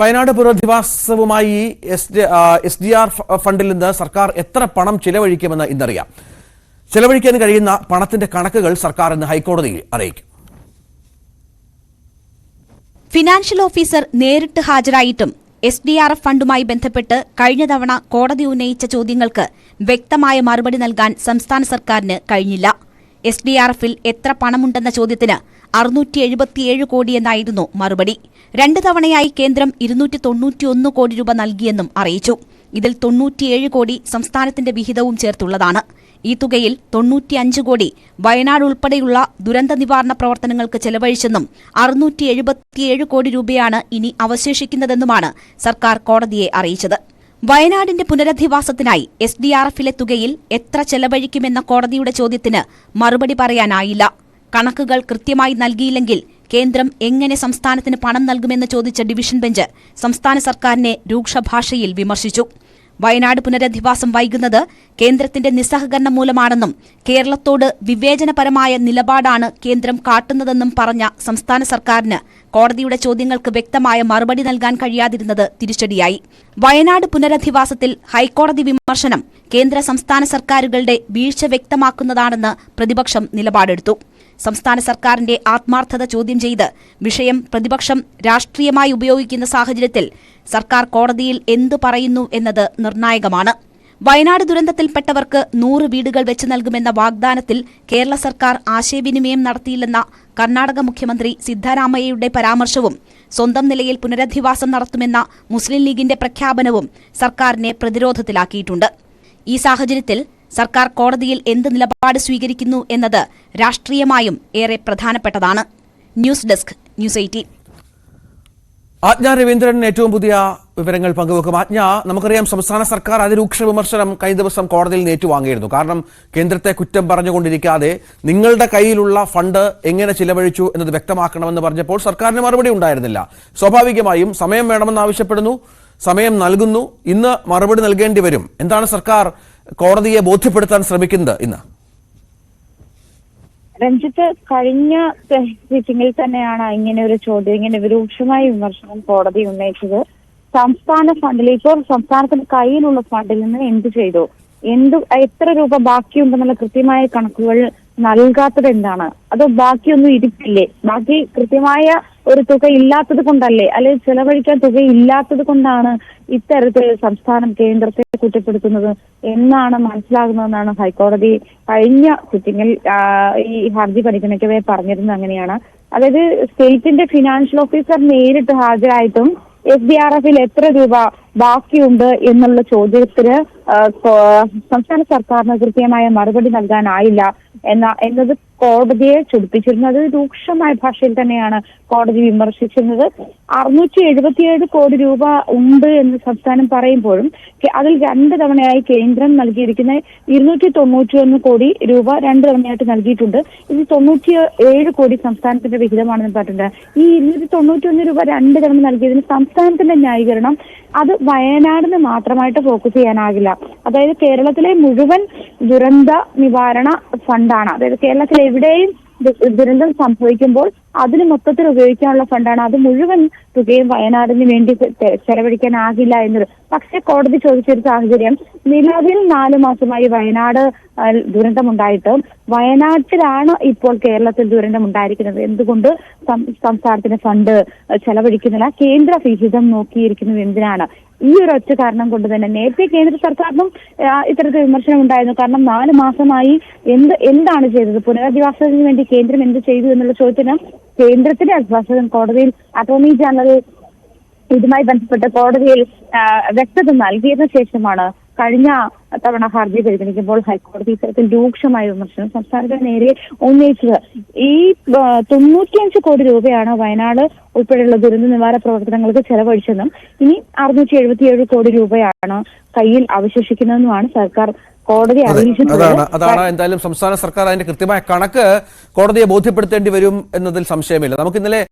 വയനാട് പുനരധിവാസവുമായി S D R ഫണ്ടിൽ നിന്ന് സർക്കാർ എത്ര പണം ചിലവഴിക്കുമെന്ന് ഇന്നറിയാം. ചിലവഴിക്കാൻ കഴിയുന്ന പണത്തിന്റെ കണക്കുകൾ സർക്കാർ ഇന്ന് ഹൈക്കോടതിയിൽ അറിയിക്കും. ഫിനാൻഷ്യൽ ഓഫീസർ നേരിട്ട് ഹാജരായിട്ടും എസ് ഡി ആർ എഫ് ഫണ്ടുമായി ബന്ധപ്പെട്ട് കഴിഞ്ഞ തവണ കോടതി ഉന്നയിച്ച ചോദ്യങ്ങൾക്ക് വ്യക്തമായ മറുപടി നൽകാൻ സംസ്ഥാന സർക്കാരിന് കഴിഞ്ഞില്ല. എസ് ഡി ആർ എഫിൽ എത്ര പണമുണ്ടെന്ന ചോദ്യത്തിന് അറുന്നൂറ്റി എഴുപത്തിയേഴ് കോടിയെന്നായിരുന്നു മറുപടി. രണ്ടു തവണയായി കേന്ദ്രം ഇരുന്നൂറ്റി തൊണ്ണൂറ്റിയൊന്ന് കോടി രൂപ നൽകിയെന്നും അറിയിച്ചു. ഇതിൽ തൊണ്ണൂറ്റിയേഴ് കോടി സംസ്ഥാനത്തിന്റെ വിഹിതവും ചേർത്തുള്ളതാണ്. ഈ തുകയിൽ തൊണ്ണൂറ്റിയഞ്ച് കോടി വയനാട് ഉൾപ്പെടെയുള്ള ദുരന്ത നിവാരണ പ്രവർത്തനങ്ങൾക്ക് ചെലവഴിച്ചെന്നും അറുന്നൂറ്റി എഴുപത്തിയേഴ് കോടി രൂപയാണ് ഇനി അവശേഷിക്കുന്നതെന്നുമാണ് സർക്കാർ കോടതിയെ അറിയിച്ചത്. വയനാടിന്റെ പുനരധിവാസത്തിനായി എസ് ഡി ആർ എഫിലെ തുകയിൽ എത്ര ചെലവഴിക്കുമെന്ന കോടതിയുടെ ചോദ്യത്തിന് മറുപടി പറയാനായില്ല. കണക്കുകൾ കൃത്യമായി നൽകിയില്ലെങ്കിൽ കേന്ദ്രം എങ്ങനെ സംസ്ഥാനത്തിന് പണം നൽകുമെന്ന് ചോദിച്ച ഡിവിഷൻ ബെഞ്ച് സംസ്ഥാന സർക്കാരിനെ രൂക്ഷഭാഷയിൽ വിമർശിച്ചു. വയനാട് പുനരധിവാസം വൈകുന്നത് കേന്ദ്രത്തിന്റെ നിസ്സഹകരണം മൂലമാണെന്നും കേരളത്തോട് വിവേചനപരമായ നിലപാടാണ് കേന്ദ്രം കാട്ടുന്നതെന്നും പറഞ്ഞ സംസ്ഥാന സർക്കാരിന് കോടതിയുടെ ചോദ്യങ്ങൾക്ക് വ്യക്തമായ മറുപടി നൽകാൻ കഴിയാതിരുന്നത് തിരിച്ചടിയായി. വയനാട് പുനരധിവാസത്തിൽ ഹൈക്കോടതി വിമർശനം കേന്ദ്ര സംസ്ഥാന സർക്കാരുകളുടെ വീഴ്ച വ്യക്തമാക്കുന്നതാണെന്ന് പ്രതിപക്ഷം നിലപാടെടുത്തു. സംസ്ഥാന സർക്കാരിന്റെ ആത്മാർത്ഥത ചോദ്യം ചെയ്ത് വിഷയം പ്രതിപക്ഷം രാഷ്ട്രീയമായി ഉപയോഗിക്കുന്ന സാഹചര്യത്തിൽ സർക്കാർ കോടതിയിൽ എന്തു പറയുന്നു എന്നത് നിർണായകമാണ്. വയനാട് ദുരന്തത്തിൽപ്പെട്ടവർക്ക് നൂറ് വീടുകൾ വെച്ച് നൽകുമെന്ന വാഗ്ദാനത്തിൽ കേരള സർക്കാർ ആശയവിനിമയം നടത്തിയില്ലെന്ന കർണാടക മുഖ്യമന്ത്രി സിദ്ധരാമയ്യയുടെ പരാമർശവും സ്വന്തം നിലയിൽ പുനരധിവാസം നടത്തുമെന്ന മുസ്ലിം ലീഗിന്റെ പ്രഖ്യാപനവും സർക്കാരിനെ പ്രതിരോധത്തിലാക്കിയിട്ടുണ്ട്. ഈ സാഹചര്യത്തിൽ സർക്കാർ കോടതിയിൽ എന്ത് നിലപാട് സ്വീകരിക്കുന്നു എന്നത് രാഷ്ട്രീയമായും ഏറെ പ്രധാനപ്പെട്ടതാണ്. ന്യൂസ് ഡെസ്ക് ന്യൂസ് എയ്റ്റീൻ ആജ്ഞ രവീന്ദ്രൻ ഏറ്റവും പുതിയ വിവരങ്ങൾ പങ്കുവെക്കും. ആജ്ഞ നമുക്കറിയാം സംസ്ഥാന സർക്കാർ അതിരൂക്ഷ വിമർശനം കഴിഞ്ഞ ദിവസം കോടതിയിൽ ഏറ്റുവാങ്ങിയിരുന്നു. കാരണം കേന്ദ്രത്തെ കുറ്റം പറഞ്ഞുകൊണ്ടിരിക്കാതെ നിങ്ങളുടെ കയ്യിലുള്ള ഫണ്ട് എങ്ങനെ ചിലവഴിച്ചു എന്നത് വ്യക്തമാക്കണമെന്ന് പറഞ്ഞപ്പോൾ സർക്കാരിന് മറുപടി ഉണ്ടായിരുന്നില്ല. സ്വാഭാവികമായും സമയം വേണമെന്ന് ആവശ്യപ്പെടുന്നു സമയം നൽകുന്നു ഇന്ന് മറുപടി നൽകേണ്ടി വരും. എന്താണ് സർക്കാർ കോടതിയെ ബോധ്യപ്പെടുത്താൻ ശ്രമിക്കുന്നത് ഇന്ന്? രഞ്ജിത്ത് കഴിഞ്ഞ സിറ്റിംഗിൽ തന്നെയാണ് ഇങ്ങനെ ഒരു ചോദ്യം ഇങ്ങനെ രൂക്ഷമായ വിമർശനം കോടതി ഉന്നയിച്ചത്. സംസ്ഥാന ഫണ്ടിൽ ഇപ്പോൾ സംസ്ഥാനത്തിന്റെ കയ്യിലുള്ള ഫണ്ടിൽ നിന്ന് എന്ത് ചെയ്തു? എന്ത് എത്ര രൂപ ബാക്കിയുണ്ടെന്നുള്ള കൃത്യമായ കണക്കുകൾ നൽകാത്തത് എന്താണ്? അതോ ബാക്കിയൊന്നും ഇരിപ്പില്ലേ? ബാക്കി കൃത്യമായ ഒരു തുക ഇല്ലാത്തത് കൊണ്ടല്ലേ? അല്ലെങ്കിൽ ചെലവഴിക്കാൻ തുക ഇല്ലാത്തത് കൊണ്ടാണ് ഇത്തരത്തിൽ സംസ്ഥാനം കേന്ദ്രത്തെ കുറ്റപ്പെടുത്തുന്നത് എന്നാണ് മനസ്സിലാകുന്നതെന്നാണ് ഹൈക്കോടതി കഴിഞ്ഞ സിറ്റിംഗിൽ ഈ ഹർജി പരിഗണിക്കവേ പറഞ്ഞിരുന്നത് അങ്ങനെയാണ്. അതായത് സ്റ്റേറ്റിന്റെ ഫിനാൻഷ്യൽ ഓഫീസർ നേരിട്ട് ഹാജരായിട്ടും എസ് ഡി ആർ എഫിൽ എത്ര രൂപ ബാക്കിയുണ്ട് എന്നുള്ള ചോദ്യത്തിന് സംസ്ഥാന സർക്കാരിന് കൃത്യമായ മറുപടി നൽകാനായില്ല എന്ന എന്നത് കോടതിയെ ചൊടിപ്പിച്ചിരുന്നു അത് രൂക്ഷമായ ഭാഷയിൽ തന്നെയാണ് കോടതി വിമർശിച്ചിരുന്നത്. അറുന്നൂറ്റി എഴുപത്തിയേഴ് കോടി രൂപ ഉണ്ട് എന്ന് സംസ്ഥാനം പറയുമ്പോഴും അതിൽ രണ്ട് തവണയായി കേന്ദ്രം നൽകിയിരിക്കുന്ന ഇരുന്നൂറ്റി തൊണ്ണൂറ്റി ഒന്ന് കോടി രൂപ രണ്ട് തവണയായിട്ട് നൽകിയിട്ടുണ്ട്. ഇത് തൊണ്ണൂറ്റി ഏഴ് കോടി സംസ്ഥാനത്തിന്റെ വിഹിതമാണെന്ന് പറഞ്ഞിട്ടുണ്ട്. ഈ ഇരുന്നൂറ്റി തൊണ്ണൂറ്റി ഒന്ന് രൂപ രണ്ട് തവണ നൽകിയതിന് സംസ്ഥാനത്തിന്റെ ന്യായീകരണം അത് വയനാടിന് മാത്രമായിട്ട് ഫോക്കസ് ചെയ്യാനാകില്ല. അതായത് കേരളത്തിലെ മുഴുവൻ ദുരന്ത നിവാരണ ഫണ്ടാണ്. അതായത് കേരളത്തിൽ എവിടെയും ദുരന്തം സംഭവിക്കുമ്പോൾ അതിന് മൊത്തത്തിൽ ഉപയോഗിക്കാനുള്ള ഫണ്ടാണ്. അത് മുഴുവൻ തുകയും വയനാടിന് വേണ്ടി ചെലവഴിക്കാനാകില്ല എന്നത്. പക്ഷെ കോടതി ചോദിച്ചൊരു സാഹചര്യം. നിലവിൽ നാലു മാസമായി വയനാട് ദുരന്തമുണ്ടായിട്ട് വയനാട്ടിലാണ് ഇപ്പോൾ കേരളത്തിൽ ദുരന്തം ഉണ്ടായിരിക്കുന്നത് എന്തുകൊണ്ട് സംസ്ഥാനത്തിന്റെ സംസ്ഥാനത്തിന് ഫണ്ട് ചെലവഴിക്കുന്നില്ല? കേന്ദ്ര വിഹിതം നോക്കിയിരിക്കുന്നത് എന്തിനാണ്? ഈ ഒരു ഒറ്റ കാരണം കൊണ്ട് തന്നെ നേരത്തെ കേന്ദ്ര സർക്കാരിനും ഇത്തരത്തിൽ വിമർശനം ഉണ്ടായിരുന്നു. കാരണം നാല് മാസമായി എന്ത് എന്താണ് ചെയ്തത്? പുനരധിവാസത്തിന് വേണ്ടി കേന്ദ്രം എന്ത് ചെയ്തു എന്നുള്ള ചോദ്യത്തിന് കേന്ദ്രത്തിന്റെ അഭിഭാഷകൻ കോടതിയിൽ അറ്റോർണി ജനറൽ ഇതുമായി ബന്ധപ്പെട്ട് കോടതിയിൽ വ്യക്തത നൽകിയതിനു ശേഷമാണ് കഴിഞ്ഞ തവണ ഹർജി പരിഗണിക്കുമ്പോൾ ഹൈക്കോടതി ഇത്തരത്തിൽ രൂക്ഷമായ വിമർശനം സംസ്ഥാനത്തിന് നേരെ ഉന്നയിച്ചത്. ഈ തൊണ്ണൂറ്റിയഞ്ച് കോടി രൂപയാണ് വയനാട് ഉൾപ്പെടെയുള്ള ദുരന്ത നിവാരണ പ്രവർത്തനങ്ങൾക്ക് ചെലവഴിച്ചതെന്നും ഇനി അറുന്നൂറ്റി എഴുപത്തിയേഴ് കോടി രൂപയാണ് കയ്യിൽ അവശേഷിക്കുന്നതെന്നുമാണ് സർക്കാർ കോടതി അതെ, അതാണ് അതാണ് എന്തായാലും സംസ്ഥാന സർക്കാർ അതിന്റെ കൃത്യമായ കണക്ക് കോടതിയെ ബോധ്യപ്പെടുത്തേണ്ടി വരും എന്നതിൽ സംശയമില്ല. നമുക്ക് ഇന്നലെ